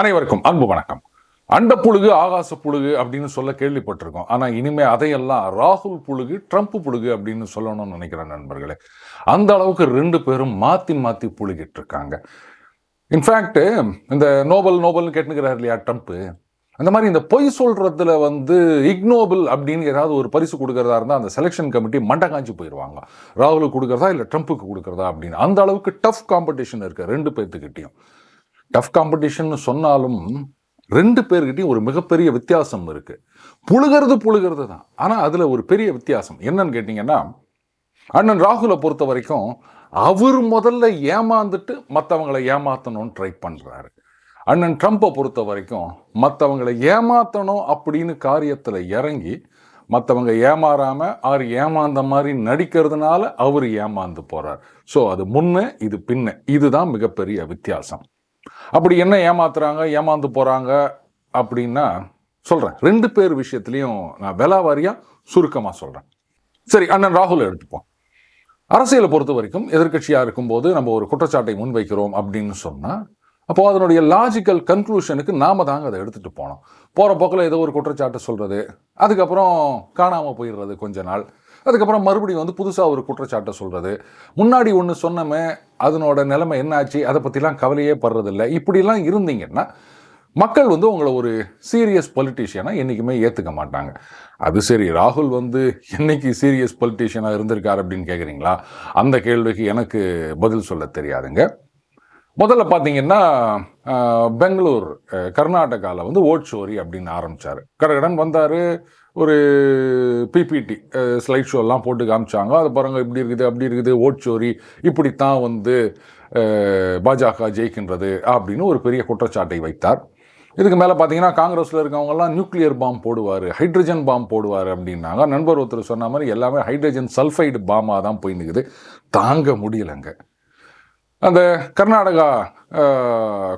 அனைவருக்கும் அன்பு வணக்கம். அண்ட புழுகு ஆகாச புழுகு அப்படின்னு சொல்ல கேள்விப்பட்டிருக்கோம். ஆனால் இனிமே அதையெல்லாம் ராகுல் புழுகு ட்ரம்ப் புழுகு அப்படின்னு சொல்லணும்னு நினைக்கிறேன் நண்பர்களே அந்த அளவுக்கு ரெண்டு பேரும் மாத்தி மாத்தி புழுகிட்டு இருக்காங்க. இன்ஃபேக்ட் இந்த நோபல் நோபல்னு கேட்டுக்கிறார் இல்லையா ட்ரம்ப்? அந்த மாதிரி இந்த பொய் சொல்கிறதுல வந்து இக்னோபிள் அப்படின்னு ஏதாவது ஒரு பரிசு கொடுக்கறதா இருந்தால் அந்த செலெக்ஷன் கமிட்டி மண்டை காஞ்சி போயிடுவாங்க ராகுலுக்கு கொடுக்குறதா இல்லை ட்ரம்ப்புக்கு கொடுக்குறதா அப்படின்னு. அந்த அளவுக்கு டஃப் காம்படிஷன் இருக்குது ரெண்டு பேர்த்துக்கிட்டையும் டஃப் காம்படிஷன் சொன்னாலும் ரெண்டு பேர்கிட்டையும் ஒரு மிகப்பெரிய வித்தியாசம் இருக்குது புழுகிறது புழுகிறது தான். ஆனால் அதில் ஒரு பெரிய வித்தியாசம். என்னன்னு கேட்டிங்கன்னா அண்ணன் ராகுலை பொறுத்த வரைக்கும் அவர் முதல்ல ஏமாந்துட்டு மற்றவங்களை ஏமாற்றணும்னு ட்ரை பண்ணுறாரு அண்ணன் ட்ரம்ப்பை பொறுத்த வரைக்கும் மற்றவங்களை ஏமாத்தணும் அப்படின்னு காரியத்தில் இறங்கி மற்றவங்க ஏமாறாமல் அவர் ஏமாந்த மாதிரி நடிக்கிறதுனால அவர் ஏமாந்து போகிறார் ஸோ அது முன்ன இது பின்ன. இதுதான் மிகப்பெரிய வித்தியாசம். அப்படி என்ன ஏமாத்துறாங்க ஏமாந்து போகிறாங்க அப்படின்னா சொல்கிறேன் ரெண்டு பேர் விஷயத்துலையும் நான் விலாவாரியா சுருக்கமாக சொல்கிறேன் சரி அண்ணன் ராகுல் எடுத்துப்போம். அரசியலை பொறுத்த வரைக்கும் எதிர்க்கட்சியாக இருக்கும்போது நம்ம ஒரு குற்றச்சாட்டை முன்வைக்கிறோம் அப்படின்னு சொன்னால் அப்போ அதனுடைய லாஜிக்கல் கன்க்ளூஷனுக்கு நாம் தாங்க அதை எடுத்துகிட்டு போனோம். போகிற போக்கில் ஏதோ ஒரு குற்றச்சாட்டு சொல்கிறது அதுக்கப்புறம் காணாமல் போயிடுறது கொஞ்ச நாள். அதுக்கப்புறம் மறுபடியும் வந்து புதுசாக ஒரு குற்றச்சாட்டை சொல்கிறது முன்னாடி ஒன்று சொன்னமே அதனோட நிலைமை என்னாச்சு அதை பற்றிலாம் கவலையே படுறதில்ல. இப்படிலாம் இருந்தீங்கன்னா மக்கள் வந்து உங்களை ஒரு சீரியஸ் பொலிட்டீஷியனாக என்றைக்குமே ஏற்றுக்க மாட்டாங்க. அது சரி ராகுல் வந்து என்னைக்கு சீரியஸ் பொலிட்டீஷியனாக இருந்திருக்கார் அப்படின்னு கேட்குறீங்களா அந்த கேள்விக்கு எனக்கு பதில் சொல்ல தெரியாதுங்க. முதல்ல பார்த்தீங்கன்னா பெங்களூர் கர்நாடகாவில் வந்து ஓட் ஷோரி அப்படின்னு ஆரம்பித்தார் கடகடன் வந்தார் ஒரு பிபிடி ஸ்லைட் ஷோலாம் போட்டு காமிச்சாங்க. அது பாருங்க இப்படி இருக்குது அப்படி இருக்குது ஓட் ஷோரி இப்படித்தான் வந்து பாஜக ஜெயிக்கின்றது அப்படின்னு ஒரு பெரிய குற்றச்சாட்டை வைத்தார். இதுக்கு மேலே பார்த்தீங்கன்னா காங்கிரஸில் இருக்கவங்கலாம் நியூக்ளியர் பாம் போடுவார் ஹைட்ரஜன் பாம் போடுவார் அப்படின்னாங்க. நண்பர் ஒருத்தர் சொன்ன மாதிரி எல்லாமே ஹைட்ரஜன் சல்ஃபைடு பாமாக தான் போயின்னுக்குது தாங்க முடியலைங்க. அந்த கர்நாடகா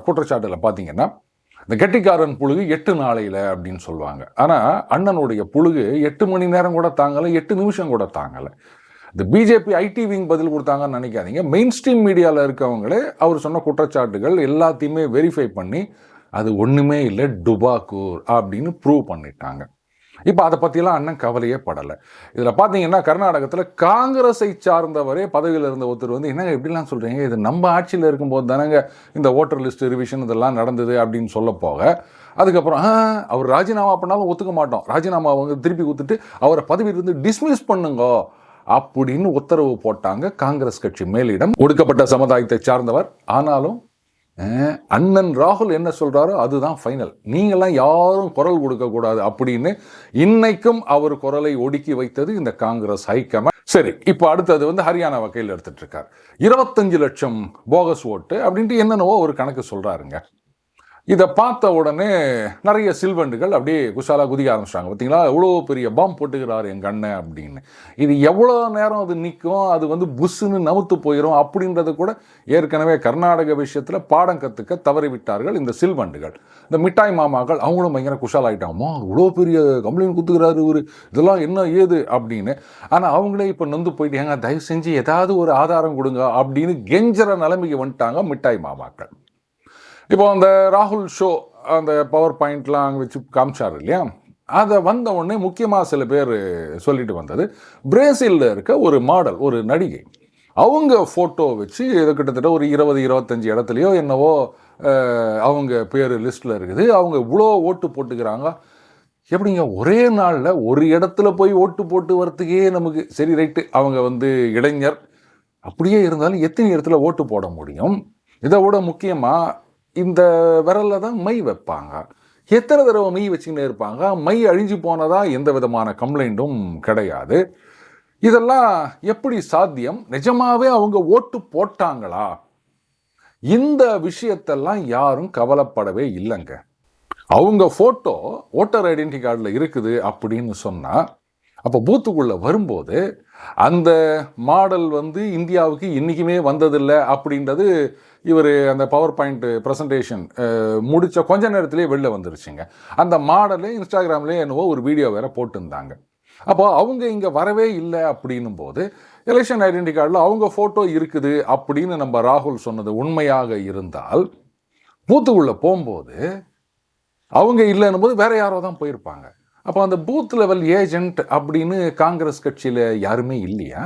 குற்றச்சாட்டில் பார்த்தீங்கன்னா இந்த கெட்டிக்காரன் புழுகு எட்டு நாளையில் அப்படின்னு சொல்லுவாங்க. ஆனால் அண்ணனுடைய புழுகு எட்டு மணி நேரம் கூட தாங்கலை எட்டு நிமிஷம் கூட தாங்கலை. இந்த பிஜேபி ஐடி விங் பதில் கொடுத்தாங்கன்னு நினைக்காதீங்க. மெயின் ஸ்ட்ரீம் மீடியாவில் இருக்கவங்களே அவர் சொன்ன குற்றச்சாட்டுகள் எல்லாத்தையுமே வெரிஃபை பண்ணி அது ஒன்றுமே இல்லை டுபாக்கூர் அப்படின்னு ப்ரூவ் பண்ணிட்டாங்க. இப்போ அதை பற்றிலாம் அண்ணன் கவலையே படலை. இதில் பார்த்தீங்கன்னா கர்நாடகத்தில் காங்கிரஸை சார்ந்தவரே பதவியில் இருந்த ஒருத்தர் வந்து என்னங்க இப்படிலாம் சொல்கிறீங்க இது நம்ம ஆட்சியில் இருக்கும்போது தானங்க இந்த ஓட்டர் லிஸ்ட் ரிவிஷன் இதெல்லாம் நடந்தது? அப்படின்னு சொல்ல போக அதுக்கப்புறம் அவர் ராஜினாமா பண்ணாலும் ஒத்துக்க மாட்டோம். ராஜினாமா அவங்க திருப்பி கொடுத்துட்டு அவரை பதவியிலிருந்து டிஸ்மிஸ் பண்ணுங்க. அப்படின்னு உத்தரவு போட்டாங்க காங்கிரஸ் கட்சி மேலிடம். ஒடுக்கப்பட்ட சமுதாயத்தை சார்ந்தவர் ஆனாலும் அண்ணன் ராகுல் என்ன சொல்கிறாரோ அதுதான் ஃபைனல் நீங்களாம் யாரும் குரல் கொடுக்கக்கூடாது அப்படின்னு இன்னைக்கும் அவர் குரலை ஒடுக்கி வைத்தது இந்த காங்கிரஸ் ஹைகமாண்ட். சரி இப்போ அடுத்தது வந்து ஹரியானா வகையில் எடுத்துட்டு இருக்கார். இருபத்தஞ்சு லட்சம் போகஸ் ஓட்டு அப்படின்ட்டு என்னென்னவோ ஒரு கணக்கு சொல்கிறாருங்க இதை பார்த்த உடனே நிறைய சில்வண்டுகள் அப்படியே குஷாலாக குதிக்க ஆரம்பிச்சிட்டாங்க. பார்த்தீங்களா? எவ்வளோ பெரிய பாம் போட்டுக்கிறார் எங்கள் அண்ணன் அப்படின்னு. இது எவ்வளோ நேரம் அது நிற்கும்? அது வந்து புஷ்ஷுன்னு நமுத்து போயிடும் அப்படின்றத கூட ஏற்கனவே கர்நாடக விஷயத்தில் பாடம் கற்றுக்க தவறிவிட்டார்கள் இந்த சில்வண்டுகள். இந்த மிட்டாய் மாமாக்கள் அவங்களும் பயங்கர குஷால் இவ்வளோ பெரிய கம்ப்ளைண்ட் குத்துக்கிறாரு இவர். இதெல்லாம் என்ன ஏது அப்படின்னு. ஆனால் அவங்களே இப்போ நொந்து போயிட்டு ஏங்க தயவு செஞ்சு ஏதாவது ஒரு ஆதாரம் கொடுங்க அப்படின்னு கெஞ்சற நிலைமைக்கு வந்துட்டாங்க மிட்டாய் மாமாக்கள். இப்போ அந்த ராகுல் ஷோ அந்த பவர் பாயிண்ட்லாம் அங்கே வச்சு காமிச்சார் இல்லையா? அதை வந்த உடனே முக்கியமாக சில பேர் சொல்லிட்டு வந்தது. பிரேசிலில் இருக்க ஒரு மாடல் ஒரு நடிகை. அவங்க ஃபோட்டோ வச்சு இது கிட்டத்தட்ட ஒரு இருபது இருபத்தஞ்சி இடத்துலையோ என்னவோ அவங்க பேர் லிஸ்ட்டில் இருக்குது. அவங்க இவ்வளோ ஓட்டு போட்டுக்கிறாங்க. எப்படிங்க ஒரே நாளில் ஒரு இடத்துல போய் ஓட்டு போட்டு வரத்துக்கே நமக்கு சரி ரைட்டு அவங்க வந்து இளைஞர். அப்படியே இருந்தாலும் எத்தனை இடத்துல ஓட்டு போட முடியும்? இதை விட முக்கியமாக இந்த விரலில் தான் மை வைப்பாங்க. எத்தனை தடவை மை வச்சுக்கிட்டே இருப்பாங்க? மை அழிஞ்சு போனதாக எந்த விதமான கம்ப்ளைண்ட்டும் கிடையாது. இதெல்லாம் எப்படி சாத்தியம்? நிஜமாவே அவங்க ஓட்டு போட்டாங்களா? இந்த விஷயத்தெல்லாம் யாரும் கவலைப்படவே இல்லைங்க. அவங்க ஃபோட்டோ ஓட்டர் ஐடென்டி கார்டில் இருக்குது அப்படின்னு சொன்னால் அப்போ பூத்துக்குள்ளே வரும்போது அந்த மாடல் வந்து இந்தியாவுக்கு இன்றைக்குமே வந்ததில்லை அப்படின்றது இவர் அந்த பவர் பாயிண்ட் ப்ரெசன்டேஷன் முடித்த கொஞ்ச நேரத்திலே வெளில வந்துருச்சுங்க. அந்த மாடலே இன்ஸ்டாகிராம்லேயே என்னவோ ஒரு வீடியோ வேறு போட்டிருந்தாங்க. அப்போ அவங்க இங்கே வரவே இல்லை அப்படின்னும் போது எலெக்ஷன் ஐடென்டி கார்டில் அவங்க ஃபோட்டோ இருக்குது அப்படின்னு நம்ம ராகுல் சொன்னது உண்மையாக இருந்தால் பூத்துக்குள்ளே போகும்போது அவங்க இல்லைன்னும் போது வேற யாரோ தான் போயிருப்பாங்க. அப்போ அந்த பூத் லெவல் ஏஜென்ட் அப்படின்னு காங்கிரஸ் கட்சியில் யாருமே இல்லையா?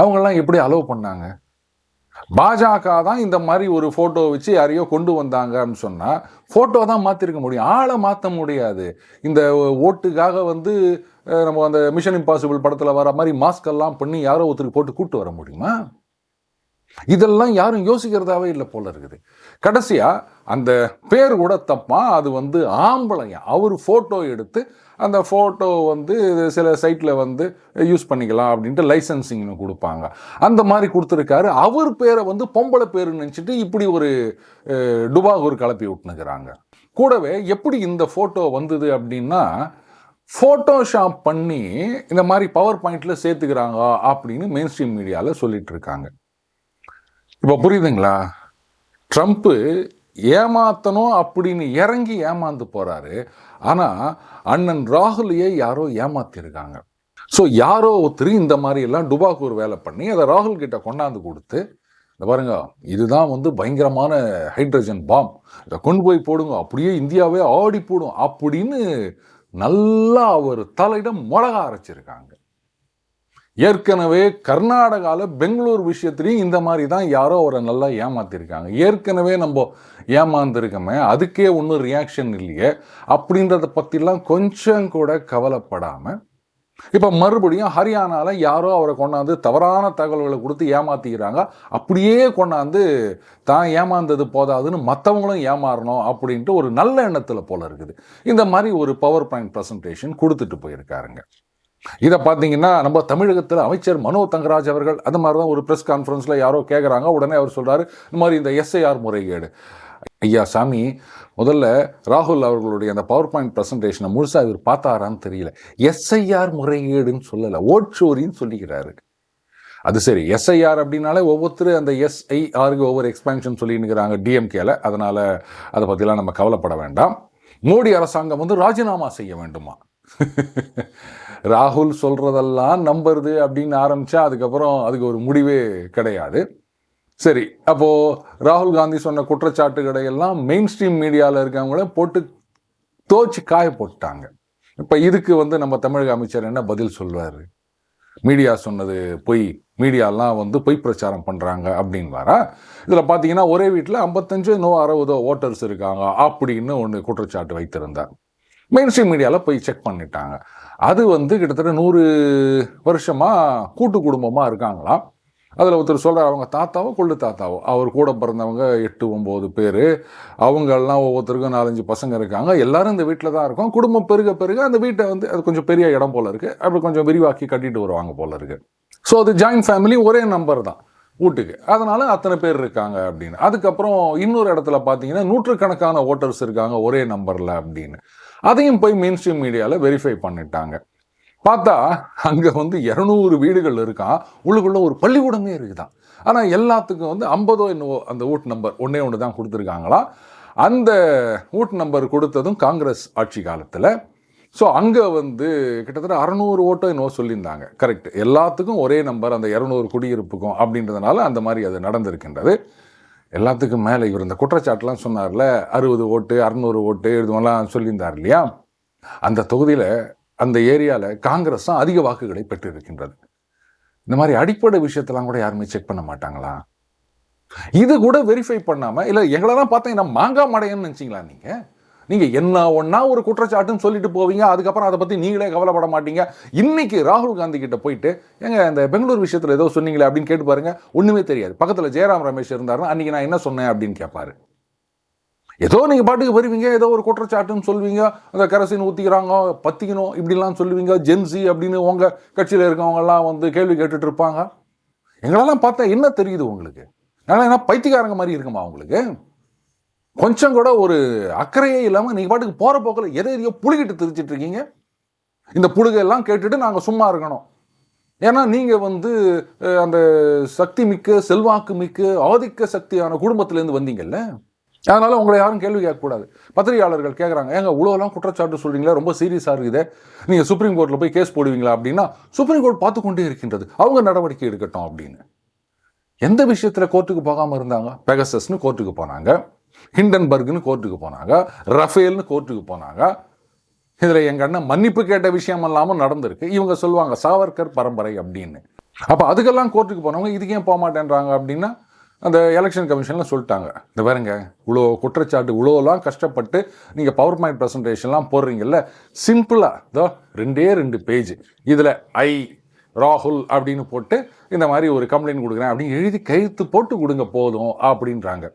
அவங்கெல்லாம் எப்படி அலோவ் பண்ணாங்க? பாஜக தான் இந்த மாதிரி ஒரு ஃபோட்டோ வச்சு யாரையோ கொண்டு வந்தாங்கன்னு சொன்னால் ஃபோட்டோ தான் மாற்றிருக்க முடியும். ஆளை மாற்ற முடியாது. இந்த ஓட்டுக்காக வந்து நம்ம அந்த மிஷன் இம்பாசிபிள் படத்தில் வர மாதிரி மாஸ்க் எல்லாம் பண்ணி யாரோ ஒருத்தருக்கு போட்டு கூப்பிட்டு வர முடியுமா? இதெல்லாம் யாரும் யோசிக்கிறதாவே இல்லை போல இருக்குது. கடைசியாக அந்த பேர் கூட தப்பா அது வந்து ஆம்பளைங்க. அவர் ஃபோட்டோ எடுத்து அந்த ஃபோட்டோ வந்து சில சைட்டில் வந்து யூஸ் பண்ணிக்கலாம் அப்படின்ட்டு லைசன்சிங்னு கொடுப்பாங்க. அந்த மாதிரி கொடுத்துருக்காரு. அவர் பேரை வந்து பொம்பளை பேர் நினச்சிட்டு இப்படி ஒரு டுபாகூர் கலப்பி விட்டுனுக்குறாங்க. கூடவே எப்படி இந்த ஃபோட்டோ வந்தது அப்படின்னா ஃபோட்டோஷாப் பண்ணி இந்த மாதிரி பவர் பாயிண்டில் சேர்த்துக்கிறாங்க அப்படின்னு மெயின் ஸ்ட்ரீம் மீடியாவில் சொல்லிட்டு இருக்காங்க. இப்போ புரியுதுங்களா? ட்ரம்ப்பு ஏமாத்தணும் அப்படின்னு இறங்கி ஏமாந்து போகிறாரு ஆனால் அண்ணன் ராகுலையே யாரோ ஏமாத்திருக்காங்க. ஸோ யாரோ ஒருத்தர் இந்த மாதிரி எல்லாம் டுபாக்கூர் வேலை பண்ணி அதை ராகுல் கிட்ட கொண்டாந்து கொடுத்து இந்த பாருங்க இதுதான் வந்து பயங்கரமான ஹைட்ரஜன் பாம். இதை கொண்டு போய் போடுங்க. அப்படியே இந்தியாவே ஆடி போடும் அப்படின்னு நல்லா அவர் தலையிடம் மிளகா அரைச்சிருக்காங்க ஏற்கனவே கர்நாடகாவில் பெங்களூர் விஷயத்துலையும் இந்த மாதிரி தான் யாரோ அவரை நல்லா ஏமாத்திருக்காங்க. ஏற்கனவே நம்ம ஏமாந்துருக்கோமே அதுக்கே ஒன்றும் ரியாக்ஷன் இல்லையே. அப்படின்றத பற்றிலாம் கொஞ்சம் கூட கவலைப்படாமல் இப்போ மறுபடியும் ஹரியானால யாரோ அவரை கொண்டாந்து தவறான தகவல்களை கொடுத்து ஏமாத்திக்கிறாங்க. அப்படியே கொண்டாந்து தான் ஏமாந்தது போதாதுன்னு மற்றவங்களும் ஏமாறணும் அப்படின்ட்டு ஒரு நல்ல எண்ணத்தில் போல இருக்குது. இந்த மாதிரி ஒரு பவர் பாயிண்ட் ப்ரெசன்டேஷன் கொடுத்துட்டு போயிருக்காருங்க. இதை பார்த்தீங்கன்னா நம்ம தமிழகத்தில் அமைச்சர் மனோ தங்கராஜ் அவர்கள் அந்த மாதிரி தான் ஒரு ப்ரெஸ் கான்ஃபரன்ஸில் யாரோ கேட்குறாங்க உடனே அவர் சொல்கிறார் இந்த மாதிரி இந்த எஸ்ஐஆர் முறைகேடு. ஐயா சாமி முதல்ல ராகுல் அவர்களுடைய அந்த பவர் பாயிண்ட் ப்ரெசன்டேஷனை முழுசாக இவர் பார்த்தாரான்னு தெரியல. எஸ்ஐஆர் முறைகேடுன்னு சொல்லலை ஓட்சோரின்னு சொல்லிக்கிறாரு. அது சரி எஸ்ஐஆர் அப்படின்னாலே ஒவ்வொருத்தர் அந்த எஸ்ஐஆருக்கு ஒவ்வொரு எக்ஸ்பேன்ஷன் சொல்லினுக்கிறாங்க டிஎம்கேல அதனால் அதை பற்றிலாம் நம்ம கவலைப்பட வேண்டாம். மோடி அரசாங்கம் வந்து ராஜினாமா செய்ய வேண்டுமா? ராகுல் சொல்கிறதெல்லாம் நம்புறது அப்படின்னு ஆரம்பித்தா அதுக்கப்புறம் அதுக்கு ஒரு முடிவே கிடையாது. சரி அப்போது ராகுல் காந்தி சொன்ன குற்றச்சாட்டுகளை எல்லாம் மெயின் ஸ்ட்ரீம் மீடியாவில் இருக்கவங்கள போட்டு தோச்சு காய போட்டாங்க இப்போ இதுக்கு வந்து நம்ம தமிழக அமைச்சர் என்ன பதில் சொல்வார்? மீடியா சொன்னது பொய் மீடியாலாம் வந்து பொய் பிரச்சாரம் பண்ணுறாங்க அப்படின்னு வரா? இதில் பார்த்தீங்கன்னா ஒரே வீட்டில் ஐம்பத்தஞ்சு நோ அறுபதோ ஓட்டர்ஸ் இருக்காங்க அப்படின்னு ஒன்று குற்றச்சாட்டு வைத்திருந்தார். மெயின் ஸ்ட்ரீம் மீடியாவில் போய் செக் பண்ணிட்டாங்க. அது வந்து கிட்டத்தட்ட நூறு வருஷமாக கூட்டு குடும்பமாக இருக்காங்களாம். அதில் ஒருத்தர் சொல்கிறார் அவங்க தாத்தாவோ கொள்ளு தாத்தாவோ? அவர் கூட பிறந்தவங்க எட்டு ஒம்பது பேர். அவங்கெல்லாம் ஒவ்வொருத்தருக்கும் நாலஞ்சு பசங்க இருக்காங்க. எல்லாரும் இந்த வீட்டில் தான் இருக்கும். குடும்பம் பெருக பெருக அந்த வீட்டை வந்து அது கொஞ்சம் பெரிய இடம் போல் இருக்குது அப்படி கொஞ்சம் விரிவாக்கி கட்டிட்டு வருவாங்க போல் இருக்குது ஸோ அது ஜாயின்ட் ஃபேமிலி ஒரே நம்பர் தான் வீட்டுக்கு. அதனால் அத்தனை பேர் இருக்காங்க அப்படின்னு. அதுக்கப்புறம் இன்னொரு இடத்துல பார்த்தீங்கன்னா நூற்றுக்கணக்கான ஓட்டர்ஸ் இருக்காங்க ஒரே நம்பரில் அப்படின்னு. அதையும் போய் மெயின் ஸ்ட்ரீம் மீடியாவில் வெரிஃபை பண்ணிட்டாங்க. பார்த்தா அங்கே வந்து இரநூறு வீடுகள் இருக்கான் உள்ளுக்குள்ள ஒரு பள்ளிக்கூடமே இருக்குதான். ஆனால் எல்லாத்துக்கும் வந்து ஐம்பதோ என்னவோ அந்த வீட்டு நம்பர் ஒன்றே ஒன்று தான் கொடுத்துருக்காங்களா? அந்த வீட்டு நம்பர் கொடுத்ததும் காங்கிரஸ் ஆட்சி காலத்தில். ஸோ அங்கே வந்து கிட்டத்தட்ட அறநூறு ஓட்டோ என்னவோ சொல்லியிருந்தாங்க. கரெக்ட் எல்லாத்துக்கும் ஒரே நம்பர் அந்த இரநூறு குடியிருப்புக்கும் அப்படின்றதுனால அந்த மாதிரி அது நடந்திருக்கின்றது. எல்லாத்துக்கும் மேலே இவர் இந்த குற்றச்சாட்டுலாம் சொன்னார்ல அறுபது ஓட்டு அறநூறு ஓட்டு இதுவெல்லாம் சொல்லியிருந்தார் இல்லையா? அந்த தொகுதியில் அந்த ஏரியாவில் காங்கிரஸ் தான் அதிக வாக்குகளை பெற்றிருக்கின்றது. இந்த மாதிரி அடிப்படை விஷயத்தெல்லாம் கூட யாருமே செக் பண்ண மாட்டாங்களா? இது கூட வெரிஃபை பண்ணாமல் இல்லை எங்களெல்லாம் பார்த்தீங்கன்னா மாங்காய் மடையன்னு நினச்சிங்களா நீங்கள் நீங்கள் என்ன ஒன்றா ஒரு குற்றச்சாட்டுன்னு சொல்லிட்டு போவீங்க அதுக்கப்புறம் அதை பற்றி நீங்களே கவலைப்பட மாட்டீங்க. இன்னைக்கு ராகுல் காந்தி கிட்ட போயிட்டு எங்க இந்த பெங்களூர் விஷயத்தில் ஏதோ சொன்னீங்களே அப்படின்னு கேட்டு பாருங்க ஒன்றுமே தெரியாது. பக்கத்தில் ஜெயராம் ரமேஷ் இருந்தாருன்னா அன்னைக்கு நான் என்ன சொன்னேன் அப்படின்னு கேட்பாரு ஏதோ நீங்கள் பாட்டுக்கு வருவீங்க ஏதோ ஒரு குற்றச்சாட்டுன்னு சொல்லுவீங்க அந்த கரசின் ஊற்றிக்கிறாங்க பற்றிக்கணும் இப்படிலாம் சொல்லுவீங்க ஜென்சி அப்படின்னு உங்கள் கட்சியில் இருக்கவங்கெல்லாம் வந்து கேள்வி கேட்டுட்டு இருப்பாங்க. எங்களெல்லாம் பார்த்தா என்ன தெரியுது உங்களுக்கு? நல்லா என்ன பைத்தியக்காரங்க மாதிரி இருக்குமா உங்களுக்கு? கொஞ்சம் கூட ஒரு அக்கறையே இல்லாமல் நீங்கள் பாட்டுக்கு போகிற போக்கில் எதை எதையோ புழுகிட்டு திரிச்சிட்டு இருக்கீங்க. இந்த புழுகையெல்லாம் கேட்டுட்டு நாங்கள் சும்மா இருக்கணும். ஏன்னா நீங்கள் வந்து அந்த சக்தி மிக்க செல்வாக்கு மிக்க ஆதிக்க சக்தியான குடும்பத்திலேருந்து வந்தீங்கல்ல. அதனால் உங்களை யாரும் கேள்வி கேட்கக்கூடாது. பத்திரிகையாளர்கள் கேட்குறாங்க ஏங்க இவ்வளோலாம் குற்றச்சாட்டு சொல்கிறீங்களா ரொம்ப சீரியஸாக இருக்குது. நீங்கள் சுப்ரீம் கோர்ட்டில் போய் கேஸ் போடுவீங்களா? அப்படின்னா சுப்ரீம் கோர்ட் பார்த்து கொண்டே இருக்கின்றது. அவங்க நடவடிக்கை எடுக்கட்டும் அப்படின்னு. எந்த விஷயத்தில் கோர்ட்டுக்கு போகாமல் இருந்தாங்க? பெகசஸ்னு கோர்ட்டுக்கு போனாங்க. ஹிண்டன்பர்க்னு கோர்ட்டுக்கு போனாங்க ரஃபேல்னு கோர்ட்டுக்கு போனாங்க. இதில் எங்கள் அண்ணன் மன்னிப்பு கேட்ட விஷயம் இல்லாமல் நடந்திருக்கு. இவங்க சொல்லுவாங்க சாவர்கர் பரம்பரை அப்படின்னு. அப்போ அதுக்கெல்லாம் கோர்ட்டுக்கு போனவங்க இதுக்கு ஏன் போக மாட்டேன்றாங்க? அப்படின்னா அந்த எலெக்ஷன் கமிஷனில் சொல்லிட்டாங்க. இந்த பாருங்க இவ்வளோ குற்றச்சாட்டு இவ்வளோலாம் கஷ்டப்பட்டு நீங்கள் பவர் பாயிண்ட் ப்ரெசன்டேஷன்லாம் போடுறீங்கல்ல சிம்பிளாக இதோ ரெண்டே ரெண்டு பேஜ் இதில் ஐ ராகுல் அப்படின்னு போட்டு இந்த மாதிரி ஒரு கம்ப்ளைண்ட் கொடுக்குறேன் அப்படின்னு எழுதி கைத்து போட்டு கொடுங்க போதும் அப்படின்றாங்க.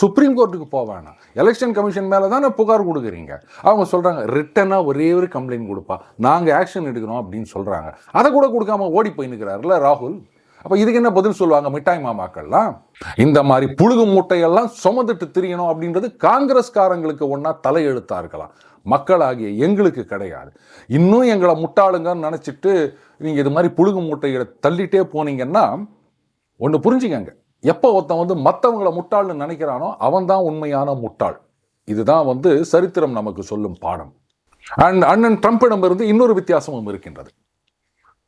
சுப்ரீம் கோர்ட்டுக்கு போக எலெக்ஷன் கமிஷன் மேலே தானே புகார் கொடுக்குறீங்க. அவங்க சொல்கிறாங்க ரிட்டனாக ஒரே ஒரு கம்ப்ளைண்ட் கொடுப்பா. நாங்கள் ஆக்ஷன் எடுக்கிறோம் அப்படின்னு சொல்கிறாங்க அதை கூட கொடுக்காம ஓடி போய் நிற்கிறாருல ராகுல்? அப்போ இதுக்கு என்ன பதில் சொல்லுவாங்க மிட்டாய் மாமாக்கள்லாம்? இந்த மாதிரி புழுகு மூட்டையெல்லாம் சுமந்துட்டு திரியணும் அப்படின்றது காங்கிரஸ்காரங்களுக்கு ஒன்றா தலையெழுத்தா இருக்கலாம் மக்களாகிய எங்களுக்கு கிடையாது. இன்னும் எங்களை முட்டாளுங்கன்னு நினச்சிட்டு நீங்கள் இது மாதிரி புழுகு மூட்டைகளை தள்ளிட்டே போனீங்கன்னா ஒன்று புரிஞ்சுக்கங்க. எப்போ ஒருத்தன் வந்து மற்றவங்களை முட்டாள்னு நினைக்கிறானோ அவன் தான் உண்மையான முட்டாள். இதுதான் வந்து சரித்திரம் நமக்கு சொல்லும் பாடம். அண்ட் அண்ணன் ட்ரம்ப்பிடம் இருந்து இன்னொரு வித்தியாசமும் இருக்கின்றது.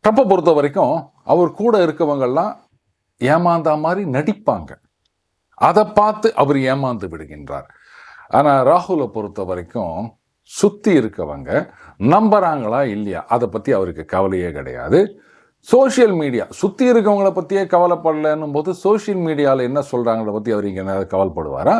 ட்ரம்ப்பை பொறுத்த வரைக்கும் அவர் கூட இருக்கவங்கெல்லாம் ஏமாந்தா மாதிரி நடிப்பாங்க. அதை பார்த்து அவர் ஏமாந்து விடுகின்றார். ஆனால் ராகுலை பொறுத்த வரைக்கும் சுற்றி இருக்கவங்க நம்புறாங்களா இல்லையா அதை பற்றி அவருக்கு கவலையே கிடையாது. சோஷியல் மீடியா சுற்றி இருக்கவங்கள பற்றியே கவலைப்படலன்னும் போது சோஷியல் மீடியாவில் என்ன சொல்கிறாங்கள பற்றி அவர் இங்கே கவலைப்படுவாரா?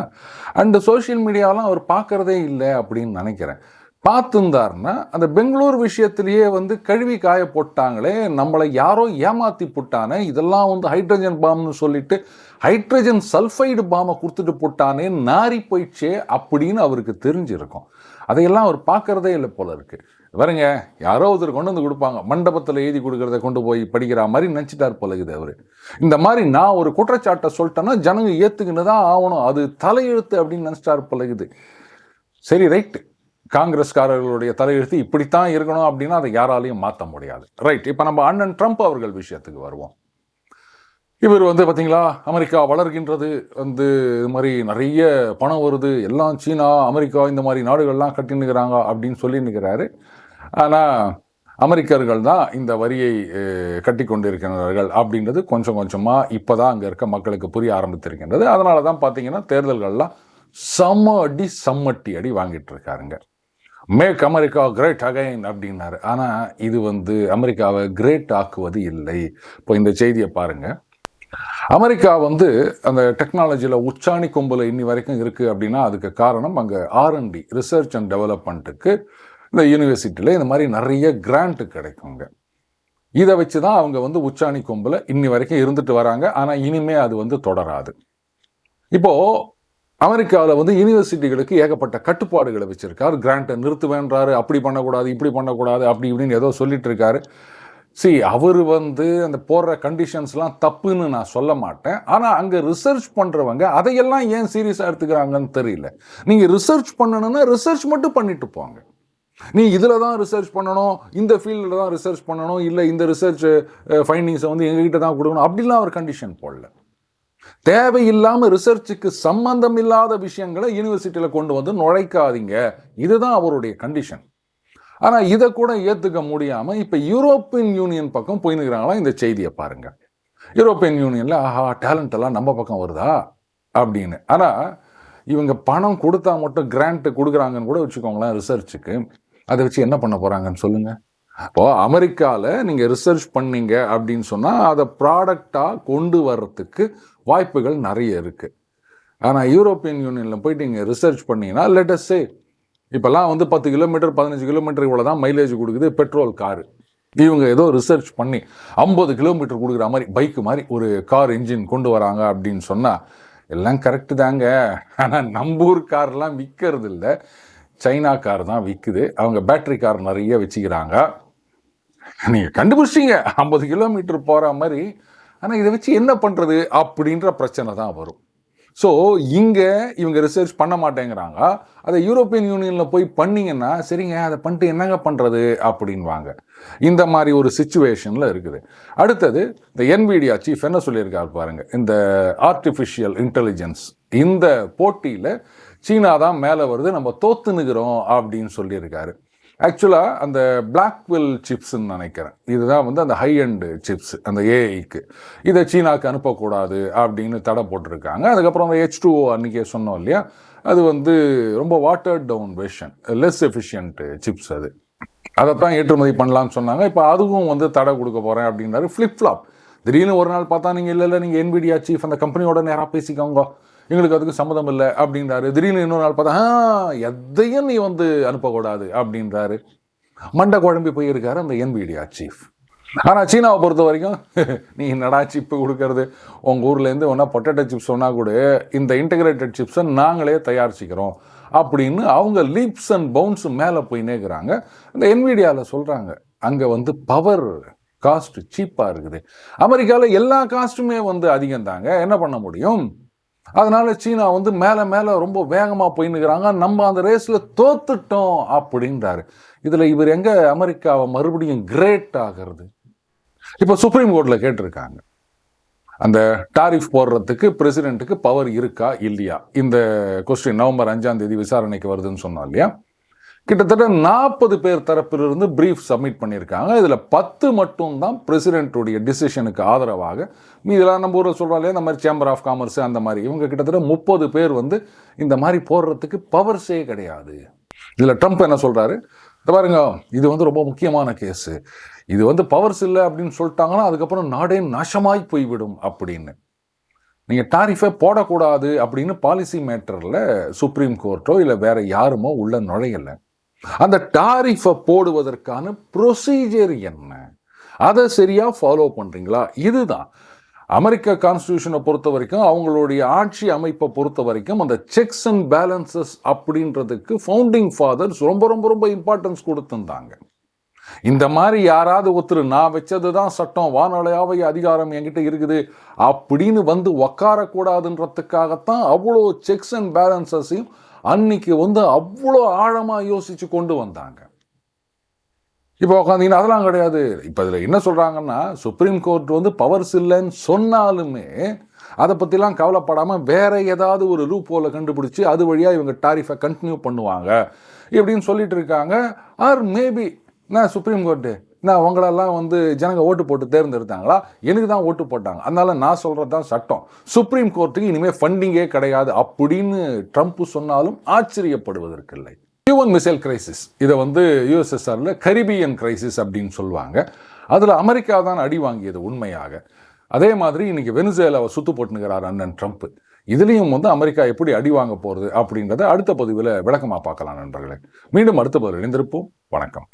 அண்டு சோஷியல் மீடியாவெலாம் அவர் பார்க்குறதே இல்லை அப்படின்னு நினைக்கிறேன். பார்த்துருந்தாருன்னா அந்த பெங்களூர் விஷயத்திலேயே வந்து கழுவி காய போட்டாங்களே நம்மளை யாரோ ஏமாற்றி போட்டானே இதெல்லாம் வந்து ஹைட்ரஜன் பாம்னு சொல்லிட்டு ஹைட்ரஜன் சல்ஃபைடு பாமை கொடுத்துட்டு போட்டானே நாரி போயிடுச்சே அப்படின்னு அவருக்கு தெரிஞ்சிருக்கும். அதையெல்லாம் அவர் பார்க்கறதே இல்லை போல இருக்குது பாருங்க யாரோ ஒருத்தர் கொண்டு வந்து கொடுப்பாங்க. மண்டபத்தில் எழுதி கொடுக்குறத கொண்டு போய் படிக்கிற மாதிரி நினச்சிட்டார் போலகுது அவர். இந்த மாதிரி நான் ஒரு குற்றச்சாட்டை சொல்லிட்டேன்னா ஜனங்க ஏற்றுக்கின்னு தான் ஆகணும். அது தலையெழுத்து அப்படின்னு நினச்சிட்டார் போலகுது சரி ரைட்டு. காங்கிரஸ்காரர்களுடைய தலையெழுத்து இப்படித்தான் இருக்கணும் அப்படின்னா அதை யாராலையும் மாற்ற முடியாது. ரைட் இப்போ நம்ம அண்ணன் ட்ரம்ப் அவர்கள் விஷயத்துக்கு வருவோம். இவர் வந்து பார்த்தீங்களா அமெரிக்கா வளர்கின்றது வந்து இது மாதிரி நிறைய பணம் வருது எல்லாம் சீனா அமெரிக்கா இந்த மாதிரி நாடுகள்லாம் கட்டின்னுக்கிறாங்க அப்படின்னு சொல்லி ஆனால் அமெரிக்கர்கள் தான் இந்த வரியை கட்டி கொண்டிருக்கிறார்கள் அப்படின்றது கொஞ்சம் கொஞ்சமாக இப்போ தான் அங்கே இருக்க மக்களுக்கு புரிய ஆரம்பித்திருக்கின்றது. அதனால தான் பார்த்தீங்கன்னா தேர்தல்கள்லாம் செம்ம அடி செம்மட்டி அடி வாங்கிட்டு இருக்காருங்க மேக் அமெரிக்கா கிரேட் அகைன் அப்படின்னாரு. ஆனால் இது வந்து அமெரிக்காவை கிரேட் ஆக்குவது இல்லை. இப்போ இந்த செய்தியை பாருங்கள் அமெரிக்கா வந்து அந்த டெக்னாலஜியில் உச்சாணி கொம்பில் இன்னி வரைக்கும் இருக்குது அப்படின்னா அதுக்கு காரணம் அங்கே ஆர்என்டி ரிசர்ச் அண்ட் டெவலப்மெண்ட்டுக்கு இந்த யூனிவர்சிட்டியில் இந்த மாதிரி நிறைய கிராண்ட் கிடைக்குங்க. இதை வச்சு தான் அவங்க வந்து உச்சாணி கொம்பில் இன்னி வரைக்கும் இருந்துட்டு வராங்க. ஆனால் இனிமே அது வந்து தொடராது. இப்போது அமெரிக்காவில் வந்து யூனிவர்சிட்டிகளுக்கு ஏகப்பட்ட கட்டுப்பாடுகளை வச்சுருக்கார். கிராண்ட்டை நிறுத்துவேன்றாரு. அப்படி பண்ணக்கூடாது இப்படி பண்ணக்கூடாது அப்படி இப்படின்னு ஏதோ சொல்லிட்டு இருக்காரு. சி அவர் வந்து அந்த போடுற கண்டிஷன்ஸ்லாம் தப்புன்னு நான் சொல்ல மாட்டேன். ஆனால் அங்கே ரிசர்ச் பண்ணுறவங்க அதையெல்லாம் ஏன் சீரியஸாக எடுத்துக்கிறாங்கன்னு தெரியல. நீங்கள் ரிசர்ச் பண்ணணுன்னா ரிசர்ச் மட்டும் பண்ணிட்டு போங்க. நீ இதில் தான் ரிசர்ச் பண்ணணும் இந்த ஃபீல்டில் தான் ரிசர்ச் பண்ணணும் இல்லை இந்த ரிசர்ச் ஃபைண்டிங்ஸை வந்து எங்ககிட்ட தான் கொடுக்கணும். அப்படிலாம் அவர் கண்டிஷன் போடல. தேவையில்லாமல் ரிசர்ச்சுக்கு சம்பந்தம் இல்லாத விஷயங்களை யூனிவர்சிட்டியில் கொண்டு வந்து நுழைக்காதீங்க. இதுதான் அவருடைய கண்டிஷன் ஆனால் இதை கூட ஏற்றுக்க முடியாமல் இப்போ யூரோப்பியன் யூனியன் பக்கம் போயினுக்கிறாங்களா இந்த செய்தியை பாருங்கள் யூரோப்பியன் யூனியனில் ஆஹா டேலண்ட் எல்லாம் நம்ம பக்கம் வருதா? அப்படின்னு. ஆனால் இவங்க பணம் கொடுத்தா மட்டும் கிராண்ட்டு கொடுக்குறாங்கன்னு கூட வச்சுக்கோங்களேன் ரிசர்ச்சுக்கு அதை வச்சு என்ன பண்ண போகிறாங்கன்னு சொல்லுங்கள் இப்போ அமெரிக்காவில் நீங்கள் ரிசர்ச் பண்ணீங்க அப்படின்னு சொன்னால் அதை ப்ராடக்டாக கொண்டு வர்றதுக்கு வாய்ப்புகள் நிறைய இருக்குது ஆனால் யூரோப்பியன் யூனியனில் போயிட்டு நீங்கள் ரிசர்ச் பண்ணீங்கன்னா லெட்டஸ்டே இப்போல்லாம் வந்து பத்து கிலோமீட்டர் பதினஞ்சு கிலோமீட்டர் இவ்வளோ தான் மைலேஜ் கொடுக்குது பெட்ரோல் காரு இவங்க ஏதோ ரிசர்ச் பண்ணி ஐம்பது கிலோமீட்டர் கொடுக்குற மாதிரி பைக்கு மாதிரி ஒரு கார் இன்ஜின் கொண்டு வராங்க அப்படின்னு சொன்னால் எல்லாம் கரெக்டு தாங்க. ஆனால் நம்ம ஊர் கார்லாம் விற்கிறது இல்லை சைனா கார் தான் விற்குது அவங்க பேட்டரி கார் நிறைய வச்சுக்கிறாங்க. நீங்கள் கண்டுபிடிச்சிங்க ஐம்பது கிலோமீட்டர் போகிற மாதிரி. ஆனால் இதை வச்சு என்ன பண்ணுறது அப்படின்ற பிரச்சனை தான் வரும். ஸோ இங்கே இவங்க ரிசர்ச் பண்ண மாட்டேங்கிறாங்க. அதை யூரோப்பியன் யூனியனில் போய் பண்ணீங்கன்னா சரிங்க அதை பண்ணிட்டு என்னங்க பண்ணுறது அப்படின்வாங்க. இந்த மாதிரி ஒரு சுச்சுவேஷனில் இருக்குது. அடுத்தது இந்த என்விடியா சீஃப் என்ன சொல்லியிருக்காரு பாருங்கள் இந்த ஆர்டிஃபிஷியல் இன்டெலிஜென்ஸ் இந்த போட்டியில் சீனா தான் மேலே வருது நம்ம தோத்துனுக்கிறோம் அப்படின்னு சொல்லியிருக்காரு. ஆக்சுவலாக அந்த பிளாக்வெல் சிப்ஸ்ன்னு நினைக்கிறேன். இதுதான் வந்து அந்த ஹை அண்டு சிப்ஸ் அந்த ஏஐக்கு இதை சீனாவுக்கு அனுப்பக்கூடாது அப்படின்னு தடை போட்டிருக்காங்க. அதுக்கப்புறம் அந்த ஹெச் டூஓ அன்றைக்கே சொன்னோம் இல்லையா? அது வந்து ரொம்ப water down version less efficient chips அது. அதைத்தான் ஏற்றுமதி பண்ணலான்னு சொன்னாங்க. இப்போ அதுவும் வந்து தடை கொடுக்க போகிறேன் அப்படின்னாரு. ஃப்ளிப்ஃப்ளாப் திடீர்னு ஒரு நாள் பார்த்தா நீங்கள் இல்லை இல்லை நீங்கள் என்பிடியா சீஃப் அந்த கம்பெனியோட நேராக பேசிக்கோங்க. எங்களுக்கு அதுக்கு சம்மதம் இல்லை அப்படின்றாரு. திடீர்னு இன்னொரு நாள் பார்த்தா எதையும் நீ வந்து அனுப்பக்கூடாது அப்படின்றாரு. மண்டை குழம்பி போயிருக்காரு அந்த என்பிடியா சீஃப் ஆனால் சீனாவை பொறுத்த வரைக்கும் நீ என்னடா சிப்பு கொடுக்கறது? உங்கள் ஊர்லேருந்து ஒன்றா பொட்டேட்டோ சிப்ஸ் சொன்னால் கூட இந்த இன்டகிரேட்டட் சிப்ஸை நாங்களே தயாரிச்சுக்கிறோம் அப்படின்னு அவங்க லீப்ஸ் அண்ட் பவுன்ஸ் மேலே போய் நேக்குறாங்க. இந்த என்விடியாவில் சொல்கிறாங்க அங்கே வந்து பவர் காஸ்ட் சீப்பாக இருக்குது. அமெரிக்காவில் எல்லா காஸ்ட்டுமே வந்து அதிகம் தாங்க என்ன பண்ண முடியும்? அதனால சீனா வந்து மேலே மேலே ரொம்ப வேகமாக போயின்னுக்கிறாங்க. நம்ம அந்த ரேஸில் தோத்துட்டோம் அப்படின்றாரு. இதில் இவர் எங்கே அமெரிக்காவை மறுபடியும் கிரேட் ஆகிறது? இப்போ சுப்ரீம் கோர்ட்டில் கேட்டிருக்காங்க. அந்த டாரிஃப் போடுறதுக்கு பிரசிடென்ட்டுக்கு பவர் இருக்கா இல்லையா? இந்த கொஸ்டின் நவம்பர் அஞ்சாம் தேதி விசாரணைக்கு வருதுன்னு சொன்னோம் இல்லையா? கிட்டத்தட்ட நாற்பது பேர் தரப்பிலிருந்து பிரீஃப் சப்மிட் பண்ணியிருக்காங்க. இதில் பத்து மட்டும் தான் பிரசிடென்ட்டுடைய டிசிஷனுக்கு ஆதரவாக மீதெல்லாம் நம்ம ஊரில் சொல்கிறோம் இல்லையா? இந்த மாதிரி சேம்பர் ஆஃப் காமர்ஸ் அந்த மாதிரி. இவங்க கிட்டத்தட்ட முப்பது பேர் வந்து இந்த மாதிரி போடுறதுக்கு பவர்ஸே கிடையாது. இதில் ட்ரம்ப் என்ன சொல்கிறாரு இந்த பாருங்க இது வந்து ரொம்ப முக்கியமான கேஸு இது வந்து பவர்ஸ் இல்லை அப்படின்னு சொல்லிட்டாங்கன்னா அதுக்கப்புறம் நாடே நாசமாய் போய்விடும் அப்படின்னு. நீங்கள் டாரிஃபை போடக்கூடாது அப்படின்னு பாலிசி மேட்டரில் சுப்ரீம் கோர்ட்டோ இல்லை வேறு யாருமோ உள்ளே நுழையலை. அந்த டாரிஃபை போடுவதற்கான ப்ரொசீஜர் என்ன? அதை சரியாக ஃபாலோ பண்ணுறீங்களா இதுதான். அமெரிக்க கான்ஸ்டியூஷனை பொறுத்த வரைக்கும் அவங்களுடைய ஆட்சி அமைப்பை பொறுத்த வரைக்கும் அந்த செக்ஸ் அண்ட் பேலன்சஸ் அப்படின்றதுக்கு ஃபவுண்டிங் ஃபாதர்ஸ் ரொம்ப ரொம்ப ரொம்ப இம்பார்ட்டன்ஸ் கொடுத்துருந்தாங்க. இந்த மாதிரி யாராவது ஒருத்தர் நான் வச்சது தான் சட்டம் வானொலியாவை அதிகாரம் என்கிட்ட இருக்குது அப்படின்னு வந்து உக்காரக்கூடாதுன்றதுக்காகத்தான் அவ்வளோ செக்ஸ் அண்ட் பேலன்சஸையும் அன்னைக்கு வந்து அவ்வளோ ஆழமாக யோசித்து கொண்டு வந்தாங்க. இப்போ உட்காந்தீங்கன்னா அதெல்லாம் கிடையாது. இப்போ இதில் என்ன சொல்கிறாங்கன்னா சுப்ரீம் கோர்ட் வந்து பவர்ஸ் இல்லைன்னு சொன்னாலுமே அதை பற்றிலாம் கவலைப்படாமல் வேற ஏதாவது ஒரு லூப் கண்டுபிடிச்சி அது வழியாக இவங்க டாரிஃபை கண்டினியூ பண்ணுவாங்க. இப்படின்னு சொல்லிட்டு இருக்காங்க. ஆர் மேபி நான் சுப்ரீம் கோர்ட்டு நான் உங்களெல்லாம் வந்து ஜனங்க ஓட்டு போட்டு தேர்ந்தெடுத்தாங்களா? எனக்கு தான் ஓட்டு போட்டாங்க. அதனால நான் சொல்கிறது தான் சட்டம். சுப்ரீம் கோர்ட்டுக்கு இனிமேல் ஃபண்டிங்கே கிடையாது. அப்படின்னு ட்ரம்ப் சொன்னாலும் ஆச்சரியப்படுவதற்கில்லை. கியூவன் மிசைல் கிரைசிஸ் இதை வந்து யூஎஸ்எஸ்ஆரில் கரிபியன் கிரைசிஸ் அப்படின்னு சொல்லுவாங்க. அதில் அமெரிக்கா தான் அடி வாங்கியது உண்மையாக. அதே மாதிரி இன்றைக்கி வெனிசேலாவை சுத்து போட்டுனுக்கிறார் அண்ணன் ட்ரம்ப் இதுலேயும் வந்து அமெரிக்கா எப்படி அடி வாங்க போகிறது அப்படின்றத அடுத்த பதிவில் விளக்கமாக பார்க்கலாம் நண்பர்களே. மீண்டும் அடுத்த பதிவில் இணைந்திருப்போம். வணக்கம்.